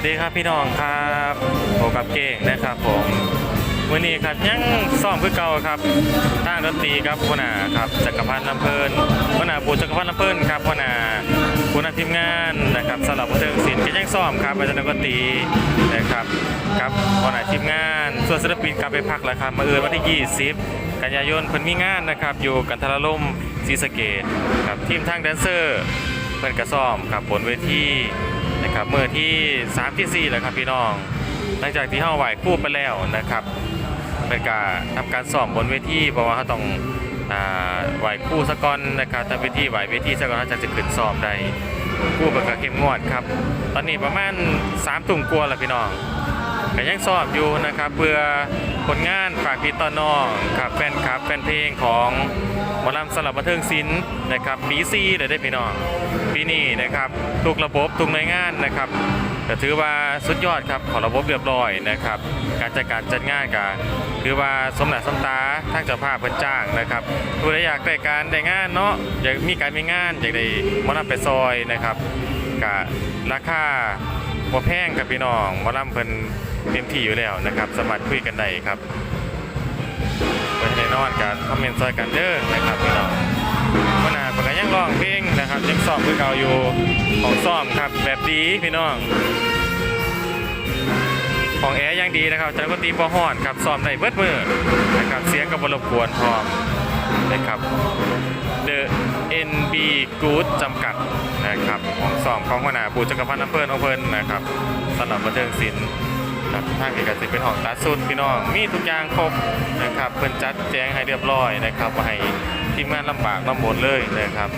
วัสดีครับพี่น้องครับผมกับเก่งนะครับผมวันนี้ครับยังซ้อมคือเก่าครับทางดนตรีครับหัวนาครับจักรพันธ์ลำเพลินหัวนาปูจักรพันธ์ลำเพลินครับหัวนาหัวหน้าทีมงานนะครับสำหรับเทิงศิลป์ก็ยังซ้อมครับอาจารย์ดนตรีนะครับครับหัวนาทีมงาน ส่วนศิลปินกลับไปพักแล้วครับมาเอือนวันที่ 20 กันยายนเพิ่นมีงานนะครับ อยู่กันทรลมศรีสะเกดครับทีมทางแดนเซอร์เพื่อนกระซ่อมครับบนเวที นะครับเมื่อที่3ที่4แล้วครับพี่น้อง หลังจากที่เฮาไหวคู่ไปแล้วนะครับเป็นการทำการซ้อมบนเวทีเพราะว่าเขาต้องอ่าไหวคู่สะก่อนนะครับทำเวทีไหวเวทีสะก่อนเขาจะจะขึ้นซ้อมได้คู่เป็นกเข้มงวดครับ ตอนนี้ประมาณ3ทุ่มกว่าแล้วพี่น้อง ก็ยังสอบอยู่นะครับเพื่อผลงานฝากพี่ต้อนน้องครับแฟนคลับแฟนเพลงของหมอลำสลับบันเทิงศิลป์นะครับปีซีเลยได้พี่น้องปีนี้นะครับทุกระบบทุกหน่วยงานนะครับก็ถือว่าสุดยอดครับขอระบบเรียบร้อยนะครับ การจัดการจัดงานก็ถือว่าสมหน้าสมตาทางเจ้าภาพเพิ่นจ้างนะครับผู้ใดอยากได้การได้งานเนาะอยากมีการมีงานอยากได้มอลำไปซอยนะครับก็ราคา บ่แพงครับพี่น้องหมอลำเพิ่นเต็มที่อยู่แล้วนะครับสามารถคุยกันได้ครับเพิ่นแน่นอนกันคอมเมนต์ซอยกันเด้อนะครับพี่น้องวันนาเพิ่นก็ยังร้องเพลงนะครับยังซ้อมคือเก่าอยู่ของซ้อมครับแบบดีพี่น้องของแอร์ยังดีนะครับจักรตีบ่ฮ้อนครับซ้อมได้เบิดมือนะครับเสียงก็บ่รบกวนพร้อมนะครับ The NB Good จำกัดนะครับของสองของขนาปูจักรพันธ์อำเภอของเพินนะครับสนับบันเทิงศิลป์ครับทางเอกสิทธิ์เป็นของตัดสุดพี่น้องมีทุกอย่างครบนะครับเพิ่นจัดแจงให้เรียบร้อยนะครับว่าให้ ทีมงานลำบากลำบนเลยนะครับ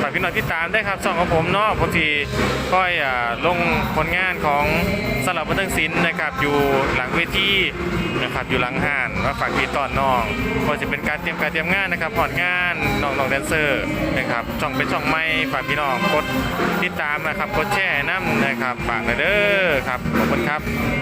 ฝากพี่น้องที่ตามได้ครับช่องของผมเนาะผมที่ค่อยอลงผลงานของสำหรับบันเทิงศิลป์นะครับ อยู่หลังเวทีนะครับอยู่หลังห้านมาฝากพี่ตอนน้องก็จะเป็นการเตรียมการเตรียมงานนะครับผ่อนงานน้องๆแดนเซอร์นะครับช่องเป็นช่องใหม่ฝากพี่น้องกดติดตามนะครับกดแชร์น้ำนะครับฝากหน่อยเด้อครับขอบคุณครับ